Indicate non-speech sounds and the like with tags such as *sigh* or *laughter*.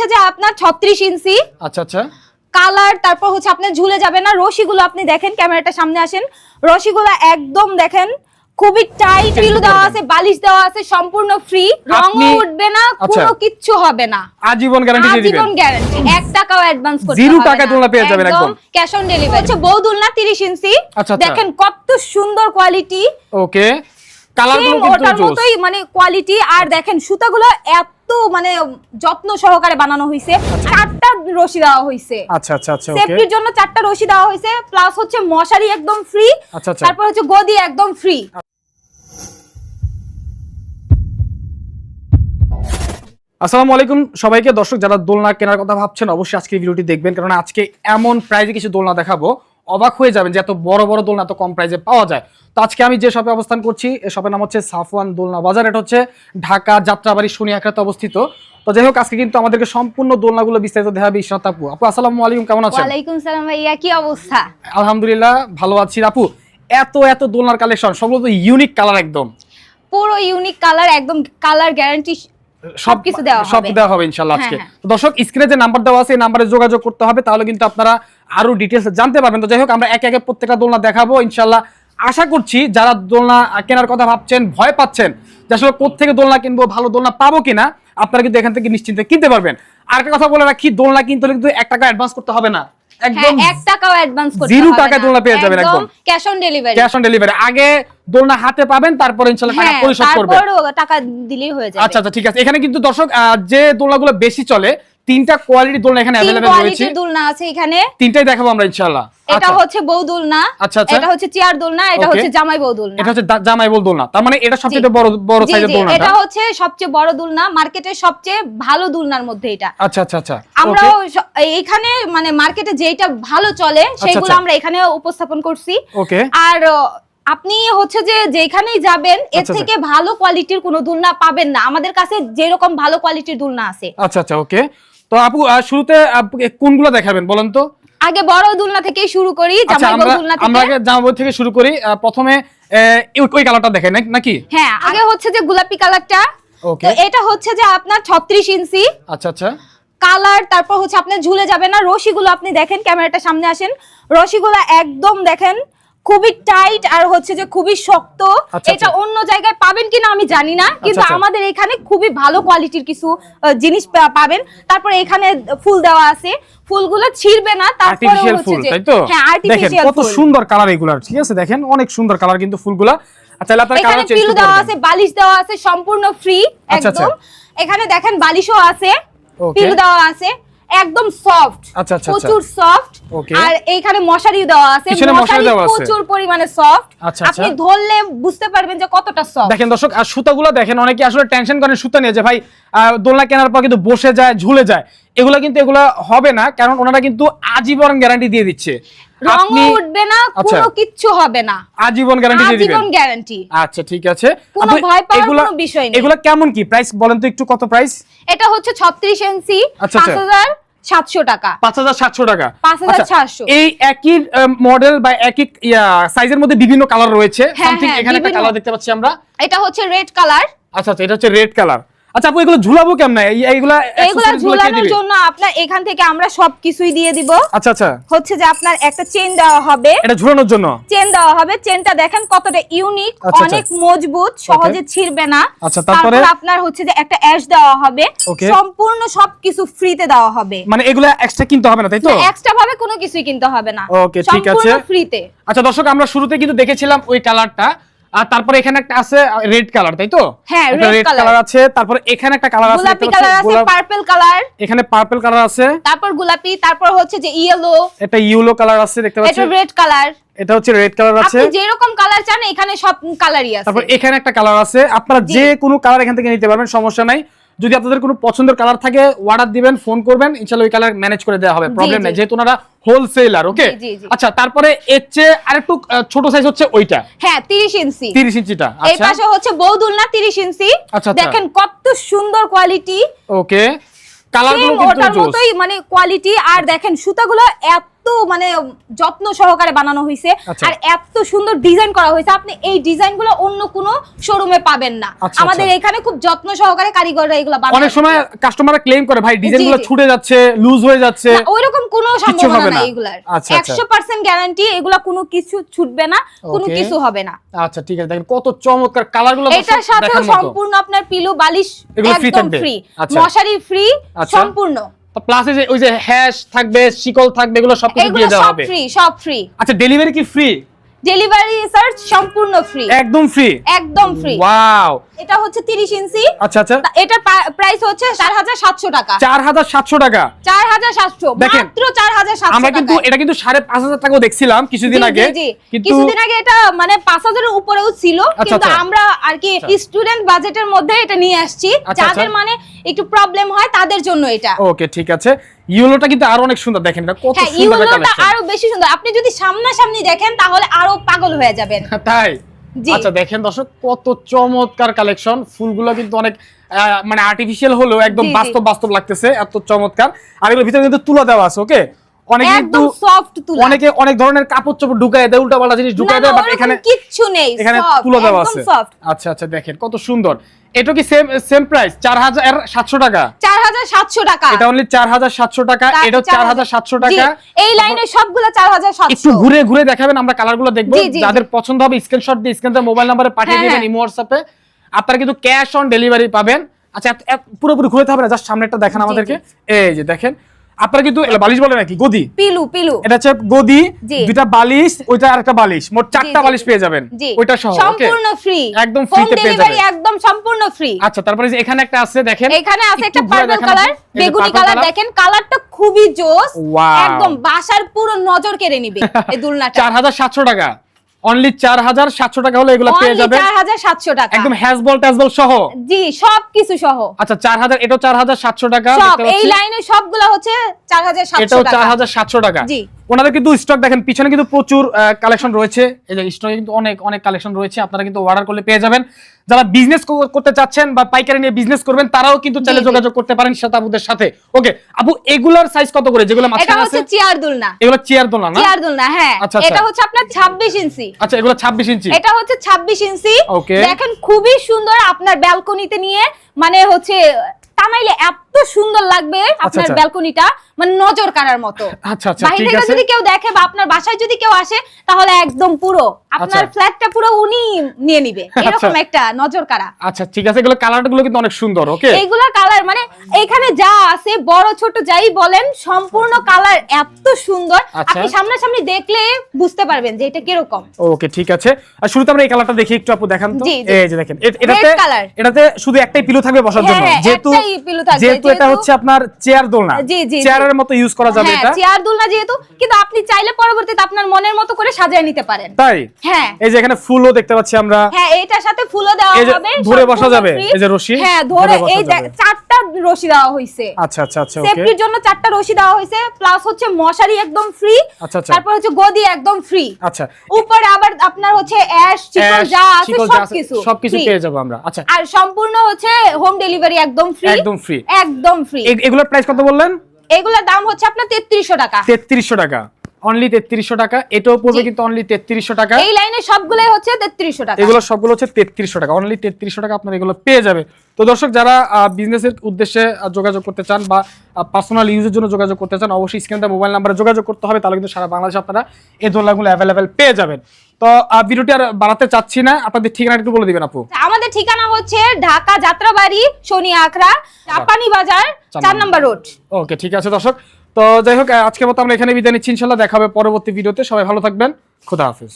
হচ্ছে যে আপনার ছত্রিশ ইঞ্চি। আচ্ছা আচ্ছা। কালার তারপর হচ্ছে আপনার ঝুলে যাবে না। রশিগুলো আপনি দেখেন ক্যামেরাটা সামনে আসেন। রশিগুলো একদম দেখেন খুবই টাইট পিলু দেওয়া আছে বালিশ দেওয়া আছে সম্পূর্ণ ফ্রি আপনি- উঠবে না আচ্ছা। কোনো কিচ্ছু হবে না। আজীবন গ্যারান্টি দিয়ে দিবেন। আজীবন গ্যারান্টি এক টাকাও অ্যাডভান্স করতে হবে না। দোলনা পেয়ে যাবেন একদম। ক্যাশ অন ডেলিভারি হচ্ছে বৌদুলনা 30 ইঞ্চি। আচ্ছা, আচ্ছা। দেখেন কত সুন্দর কোয়ালিটি ওকে কালারগুলো কিন্তু জোস। মানে কোয়ালিটি আর দেখেন সুতাগুলো এত মানে যত্ন সহকারে বানানো হয়েছে চারটা রশি দেওয়া হয়েছে আচ্ছা আচ্ছা আচ্ছা সেফটির জন্য চারটা রশি দেওয়া হয়েছে প্লাস হচ্ছে মশারি একদম ফ্রি আচ্ছা, আচ্ছা। তারপর হচ্ছে গদি একদম ফ্রি আসসালামু আলাইকুম সবাইকে। দর্শক যারা দোলনা কেনার কথা ভাবছেন অবশ্যই আজকে ভিডিওটি দেখবেন কারণ আজকে এমন প্রাইজে কিছু দোলনা দেখাবো। অবাক হয়ে যাবেন যে এত বড় বড় দোলনা এত কম প্রাইজে পাওয়া যায়। তো আজকে আমি যে শপে অবস্থান করছি এই শপের নাম হচ্ছে সাফওয়ান দোলনা বাজার। এটা হচ্ছে ঢাকা যাত্রাবাড়ি শনি একরাতে অবস্থিত। তো যাই হোক আজকে কিন্তু আমাদেরকে সম্পূর্ণ দোলনাগুলো বিস্তারিত দেখাবে ইশরাত আপু আপু আসসালামু আলাইকুম কেমন আছেন? ওয়ালাইকুম সালাম ভাইয়া কি অবস্থা? আলহামদুলিল্লাহ ভালো আছি। আপু এত এত দোলনার কালেকশন সবগুলো তো ইউনিক কালার একদম। পুরো ইউনিক কালার একদম কালার গ্যারান্টি সব সবকিছু দেওয়া সব দেওয়া হবে ইনশাআল্লাহ হ্যাঁ, আজকে। হ্যাঁ। তো দর্শক স্ক্রিনে যে নাম্বার দেওয়া আছে এই নাম্বারে যোগাযোগ করতে হবে তাহলে কিন্তু আপনারা আরও ডিটেলস জানতে পারবেন। তো যাই হোক আমরা একে একে প্রত্যেকটা দোলনা দেখাবো ইনশাআল্লাহ। আশা করছি যারা দোলনা কেনার কথা ভাবছেন ভয় পাচ্ছেন যে আসলে কোত্থেকে দোলনা কিনবো ভালো দোলনা পাবো কিনা আপনারা কিন্তু এখান থেকে নিশ্চিন্তে কিনতে পারবেন। আর একটা কথা বলে রাখি দোলনা কিনতে হলে কিন্তু এক টাকা অ্যাডভান্স করতে হবে না। একদম এক টাকাও অ্যাডভান্স করতে Zero হবে টাকায় দোলনা পেয়ে যাবেন একদম। Cash on delivery cash on delivery আগে দোলনা হাতে পাবেন তারপর ইনশাআল্লাহ টাকা হ্যাঁ পরিশোধ করবেন। তারপর টাকা দিলেই হয়ে যাবে। আচ্ছা আচ্ছা ঠিক আছে। এখানে কিন্তু দর্শক আহ, যে দোলনাগুলো বেশি চলে তিনটা কোয়ালিটির দোলনা এখানে অ্যাভেলেবেল রয়েছে। দুলনা আছে এখানে। তিনটাই দেখাবো আমরা ইনশাআল্লাহ। এটা আচ্ছা, হচ্ছে বউ দুলনা আচ্ছা, আচ্ছা। এটা হচ্ছে চেয়ার দুলনা এটা হচ্ছে জামাই বউ দুলনা। এটা হচ্ছে জামাই বল দোলনা। তার মানে এটা সবচেয়ে বড় বড় সাইজের দোলনা এটা হচ্ছে সবচেয়ে বড় দুলনা মার্কেটের সবচেয়ে ভালো দুলনার মধ্যে এটা। আচ্ছা আচ্ছা আচ্ছা। আমরা এখানে মানে মার্কেটে যেটা ভালো চলে সেগুলো আচ্ছা। আমরা এখানে উপস্থাপন করছি। ওকে আর আপনি হচ্ছে যে যেখানেই যাবেন এর আচ্ছা, থেকে ভালো কোয়ালিটির কোনো দুলনা পাবেন না। আমাদের কাছে যেরকম ভালো কোয়ালিটির দুলনা আছে। আচ্ছা আচ্ছা ওকে তো আপু শুরুতে কোনগুলো দেখাবেন বলেন তো? আগে বড় দুলনা থেকেই শুরু করি আচ্ছা জামাই বউ আমরা আমরা থেকে। আগে জামাই থেকে শুরু করি প্রথমে ওই- কালারটা দেখাই না- নাকি? হ্যাঁ আগে হচ্ছে যে গোলাপি কালারটা ওকে তো এটা হচ্ছে যে আপনার ছত্রিশ ইঞ্চি। আচ্ছা আচ্ছা। কালার তারপর হচ্ছে আপনার ঝুলে যাবে না রশিগুলো আপনি দেখেন ক্যামেরাটা সামনে আসেন। রশিগুলো একদম দেখেন খুবই টাইট আর হচ্ছে যে খুবই শক্ত। আচ্ছা, এটা আচ্ছা। অন্য জায়গায় পাবেন কিনা আমি জানি না কিন্তু আচ্ছা। আমাদের এখানে খুবই ভালো কোয়ালিটির কিছু জিনিস পাবেন। তারপর এখানে ফুল দেওয়া আছে। ফুলগুলো ছিড়বে না তারপরে হচ্ছে যে হ্যাঁ আর্টিফিশিয়াল কত সুন্দর কালার এগুলার ঠিক আছে? দেখেন অনেক সুন্দর কালার কিন্তু ফুলগুলা। আচ্ছা আপনারা এখানে কালার চেঞ্জ পিলু দেওয়া আছে বালিশ দেওয়া আছে সম্পূর্ণ ফ্রি। একদম। এখানে দেখেন বালিশও আছে. পিলু দেওয়া আছে। একদম সফট আচ্ছা, আচ্ছা, প্রচুর সফট আর এইখানে মশারিও দেওয়া আছে। মশারি মশারি। প্রচুর পরিমাণে সফট আচ্ছা, আপনি আচ্ছা। ধরলে বুঝতে পারবেন যে কতটা সফট দেখেন দর্শক আর সুতাগুলো দেখেন অনেকে আসলে টেনশন করেন সুতা নিয়ে যে ভাই দোলনা কেনার পর কিন্তু বসে যায় ঝুলে যায়। এগুলা কিন্তু এগুলা হবে না কারণ ওনারা কিন্তু আজীবন গ্যারান্টি দিয়ে দিচ্ছে। রঙও উঠবে না আচ্ছা। কোনো কিচ্ছু হবে না। আজীবন গ্যারান্টি দিয়ে দিবেন। আজীবন গ্যারান্টি আচ্ছা ঠিক আছে। কোনো আপু, ভয় পাওয়ার এগুলা- কোনো বিষয় নেই। এগুলা কেমন কি? প্রাইস বলেন তো একটু কত প্রাইস এটা হচ্ছে 36 ইঞ্চি আচ্ছা, পাঁচ আচ্ছা। হাজার সাতশো টাকা। পাঁচ হাজার সাতশো টাকা। 5,700 আচ্ছা, এই একই মডেল বা একই সাইজের মধ্যে বিভিন্ন কালার রয়েছে। হ্যাঁ, সামথিং হ্যাঁ, এখানে একটা কালার দেখতে পাচ্ছি আমরা। এটা হচ্ছে রেড কালার আচ্ছা আচ্ছা এটা হচ্ছে রেড কালার আচ্ছা আপু এগুলো ঝুলাবো কেমনে? এইগুলা এগুলা ঝুলানোর জন্য আপনার এখান থেকে আমরা সবকিছুই দিয়ে দিব। আচ্ছা আচ্ছা। হচ্ছে যে আপনার একটা চেন দেওয়া হবে। এটা ঝুলানোর জন্য? চেন দেওয়া হবে। চেনটা দেখেন কতটা ইউনিক আচ্ছা, আচ্ছা। অনেক মজবুত সহজে ছিড়বে না। আচ্ছা, তারপরে? আপনার হচ্ছে যে একটা অ্যাশ দেওয়া হবে. সম্পূর্ণ সবকিছু ফ্রিতে দেওয়া হবে। মানে এগুলা এক্সট্রা কিনতে হবে না তাই তো? এক্সট্রা ভাবে কোনো কিছুই কিনতে হবে না। Okay, ঠিক আছে। সম্পূর্ণ ফ্রিতে আচ্ছা দর্শক আমরা শুরুতে কিন্তু দেখেছিলাম ওই কালারটা আর তারপর এখানে একটা আছে রেড কালার তাই তো? হ্যাঁ, color। কালার আছে তারপর এখানে একটা কালার আছে গোলাপি কালার আছে পার্পল কালার এখানে পার্পল কালার আছে। তারপর গোলাপি তারপর হচ্ছে যে ইয়েলো এটা ইয়েলো কালার আছে দেখতে পাচ্ছেন? এটা রেড কালার এটা হচ্ছে রেড কালার আছে। আপনি যে রকম কালার চান এখানে সব কালারই আছে। তারপর এখানে একটা কালার আছে। আপনারা। যে কোনো কালার এখান থেকে নিতে পারবেন সমস্যা নাই। যদি আপনাদের কোনো পছন্দের কালার থাকে অর্ডার দিবেন ফোন করবেন ইনশাআল্লাহ ওই কালার ম্যানেজ করে দেওয়া হবে। প্রবলেম। নাই যেহেতু ওনারা হোলসেলার ওকে। আচ্ছা তারপরে এর চেয়ে আরেকটু ছোট সাইজ হচ্ছে ওইটা। হ্যাঁ 30 ইঞ্চি। 30 ইঞ্চিটা এই আচ্ছা। পাশে হচ্ছে বৌদুলনা 30 ইঞ্চি। আচ্ছা, আচ্ছা। দেখেন কত সুন্দর কোয়ালিটি ওকে কালারগুলো কিন্তু মতোই মানে কোয়ালিটি আর দেখেন সুতাগুলো এত মানে যত্ন সহকারে বানানো হয়েছে আচ্ছা। আর এত সুন্দর ডিজাইন করা হয়েছে আপনি এই ডিজাইনগুলো অন্য কোনো শোরুমে পাবেন না আচ্ছা, আমাদের আচ্ছা। এখানে খুব যত্ন সহকারে কারিগররা এগুলো বানায় অনেক সময় কাস্টমাররা ক্লেম করে ভাই ডিজাইনগুলো জি। ছুটে যাচ্ছে লুজ হয়ে যাচ্ছে ওইরকম কোনো সম্ভাবনা নাই এগুলার আচ্ছা, আচ্ছা। একশো পার্সেন্ট গ্যারান্টি এগুলা কোনো কিছু ছুটবে না কোনো কিছু হবে না আচ্ছা ঠিক আছে দেখেন কত চমৎকার কালারগুলো এটার সাথে সম্পূর্ণ আপনার পিলো বালিশ একদম ফ্রি। মশারি ফ্রি। সম্পূর্ণ প্লাস যে ওই যে হ্যাশ থাকবে শিকল থাকবে এগুলো সবকিছু এগুলো দিয়ে দেওয়া সব হবে। ফ্রি সব ফ্রি আচ্ছা ডেলিভারি কি ফ্রি ডেলিভারি সার্চ সম্পূর্ণ ফ্রি একদম ফ্রি একদম ফ্রি ওয়াও এটা হচ্ছে 30 ইঞ্চি। আচ্ছা আচ্ছা। তা এটার প্রাইস হচ্ছে 4700 টাকা। চার হাজার সাতশো টাকা। 4700 মাত্র 4700 আমরা কিন্তু এটা কিন্তু সাড়ে পাঁচ হাজার টাকাও দেখছিলাম কিছুদিন আগে। কিছুদিন আগে এটা মানে 5000 এর উপরেও ছিল। আচ্ছা, কিন্তু আচ্ছা। আমরা আর কি স্টুডেন্ট বাজেটের মধ্যে এটা নিয়ে আসছি। আচ্ছা, যাদের আচ্ছা। মানে একটু প্রবলেম হয় তাদের জন্য এটা। ওকে ঠিক আছে। ইউলোটা কিন্তু আরও অনেক সুন্দর দেখেন এটা কত হ্যাঁ সুন্দর ইউলোটা আরও বেশি সুন্দর। আপনি যদি সামনাসামনি দেখেন তাহলে আরও পাগল হয়ে যাবেন। *laughs* তাই? জি। আচ্ছা দেখেন দর্শক কত চমৎকার কালেকশন ফুলগুলো কিন্তু অনেক মানে আর্টিফিশিয়াল হলেও একদম। বাস্তব বাস্তব লাগতেছে এত চমৎকার। আর এগুলোর ভিতরে কিন্তু তুলা দেওয়া আছে ওকে অনেকে কিন্তু সফট তুলা। অনেকে অনেক ধরনের কাপড় চোপড় ঢুকায় দেয় উল্টা জিনিস ঢুকায় দেয় বাট এখানে কিচ্ছু নেই এখানে তুলা দেওয়া আছে। আচ্ছা আচ্ছা দেখেন কত সুন্দর। এটা কি সেম সেম প্রাইস চার হাজার সাতশো টাকা? 4700 টাকা। এটা অনলি চার হাজার সাতশো টাকা এটা চার হাজার সাতশো টাকা। এই লাইনে সবগুলো 4700 একটু ঘুরে ঘুরে দেখাবেন আমরা কালারগুলো দেখব। যাদের পছন্দ হবে স্ক্রিনশট দিয়ে স্ক্রিনে মোবাইল নাম্বারে পাঠিয়ে হ্যাঁ, দিবেন হ্যাঁ। হোয়াটসঅ্যাপে। আপনারা কিন্তু ক্যাশ অন ডেলিভারি পাবেন। আচ্ছা পুরোপুরি ঘুরে হবে না জাস্ট সামনেরটা দেখেন আমাদেরকে। এই যে দেখেন আপনারা কিন্তু বালিশ বলে নাকি? গদি? পিলু পিলু। এটা হচ্ছে গদি জি। দুইটা বালিশ ওইটা আরেকটা বালিশ। মোট চারটা বালিশ পেয়ে যাবেন। ওইটা সহ সম্পূর্ণ ফ্রি একদম হোম ফ্রিতে পেয়ে যাবেন। একদম সম্পূর্ণ ফ্রি আচ্ছা তারপরে যে এখানে একটা আছে দেখেন। এখানে আছে একটা পার্পল কালার বেগুনি কালার দেখেন কালারটা খুবই জোস। একদম বাসার পুরো নজর কেড়ে নিবে এই *laughs* দুলনাটা। চার হাজার সাতশো টাকা। অনলি চার হাজার সাতশো টাকা হলে এগুলো পেয়ে যাবেন। 4700 টাকা। একদম হ্যাজবল ট্যাজবল সহ? জি সব কিছু সহ। আচ্ছা চার হাজার এটাও চার হাজার সাতশো টাকা সব এই। লাইনে সবগুলো হচ্ছে 4700 এটাও টাকা। চার হাজার সাতশো টাকা। জি। ওনাদের কিন্তু স্টক দেখেন পিছনে কিন্তু প্রচুর কালেকশন রয়েছে। এই যে স্টকে কিন্তু অনেক অনেক কালেকশন রয়েছে। আপনারা কিন্তু অর্ডার করলে পেয়ে যাবেন। যারা বিজনেস করতে চাচ্ছেন বা পাইকারি নিয়ে বিজনেস করবেন তারাও কিন্তু চাইলে যোগাযোগ করতে পারেন শতাবুদের সাথে। ওকে আপু এগুলার সাইজ কত করে? যেগুলো এটা মাঝখানে আছে? হচ্ছে চেয়ার দুলনা। এগুলো চেয়ার দোলা না? চেয়ার দুলনা হ্যাঁ। আচ্ছা, আচ্ছা। এটা হচ্ছে আপনার 26 ইঞ্চি। আচ্ছা এগুলো ছাব্বিশ ইঞ্চি। এটা হচ্ছে 26 ইঞ্চি। দেখেন খুবই সুন্দর আপনার ব্যালকনিতে নিয়ে মানে হচ্ছে টানাইলে এত সুন্দর লাগবে আপনার আচ্ছা। ব্যালকনিটা মানে নজর কাড়ার মতো। আচ্ছা আচ্ছা ঠিক আছে। যদি কেউ দেখে বা আপনার বাসায় যদি কেউ আসে তাহলে একদম পুরো। আপনার আচ্ছা। ফ্ল্যাটটা পুরো উনি নিয়ে নিবে। এরকম একটা নজর কাড়া। আচ্ছা ঠিক আছে এগুলো কালারগুলো কিন্তু অনেক সুন্দর ওকে এইগুলা কালার মানে এখানে যা আছে বড় ছোট যাই বলেন সম্পূর্ণ কালার এত সুন্দর। আচ্ছা। আপনি সামনাসামনি দেখলে বুঝতে পারবেন যে এটা কীরকম। ওকে ঠিক আছে। আর শুরুতে আমরা এই কালারটা দেখি একটু আপু দেখান তো। এই যে দেখেন এটাতে এটাতে শুধু একটাই পিলো থাকবে বসার হ্যাঁ, জন্য। হ্যাঁ, যেহেতু যেহেতু এটা হচ্ছে আপনার চেয়ার দোলনা। জি, জি, জি। চেয়ারের মতো ইউজ করা যাবে হ্যাঁ এটা। চেয়ার দুলনা যেহেতু কিন্তু আপনি চাইলে পরবর্তীতে আপনার মনের মতো করে সাজিয়ে নিতে পারেন। তাই? হ্যাঁ। এই যে এখানে ফুলও দেখতে পাচ্ছি আমরা। হ্যাঁ এইটার সাথে ফুলও দেওয়া হবে ধরে বসা যাবে, এই যে রশি, হ্যাঁ ধরে এই চারটা রশি দেওয়া হয়েছে আচ্ছা আচ্ছা আচ্ছা ওকে। সেফটির জন্য চারটা রশি দেওয়া হয়েছে প্লাস হচ্ছে মশারি একদম ফ্রি আচ্ছা, আচ্ছা। তারপর হচ্ছে গদি একদম ফ্রি আচ্ছা। উপরে আবার আপনার হচ্ছে অ্যাশ চিকন যা আছে সবকিছু সবকিছু পেয়ে যাব আমরা। আচ্ছা। আর সম্পূর্ণ হচ্ছে হোম ডেলিভারি একদম ফ্রি একদম free। একদম ফ্রি এগুলোর প্রাইস কত বললেন? এগুলোর দাম হচ্ছে আপনার তেত্রিশশো টাকা। তেত্রিশশো টাকা। অনলি তেত্রিশশো টাকা এটাও পড়বে কিন্তু অনলি তেত্রিশশো টাকা। এই লাইনে সবগুলাই হচ্ছে তেত্রিশশো টাকা। এগুলো সবগুলো হচ্ছে তেত্রিশশো টাকা অনলি তেত্রিশশো টাকা আপনারা এগুলো পেয়ে যাবে। তো দর্শক যারা বিজনেসের উদ্দেশ্যে যোগাযোগ করতে চান বা পার্সোনাল ইউজের জন্য যোগাযোগ করতে চান অবশ্যই স্ক্রিনে মোবাইল নাম্বারে যোগাযোগ করতে হবে তাহলে কিন্তু সারা বাংলাদেশে আপনারা এই দোলনাগুলো অ্যাভেলেবেল পেয়ে যাবেন। তো ভিডিওটি আর বাড়াতে চাচ্ছি না আপনাদের ঠিকানা একটু বলে দিবেন আপু। আমাদের ঠিকানা হচ্ছে ঢাকা যাত্রাবাড়ি শনি আখড়া চাপানি বাজার চার। নম্বর রোড। ওকে ঠিক আছে দর্শক। তো যাই হোক আজকে মতো আমরা এখানে বিদায় নিচ্ছি, ইনশাল্লাহ দেখাবে পরবর্তী ভিডিওতে। সবাই ভালো থাকবেন। খুদা হাফিজ।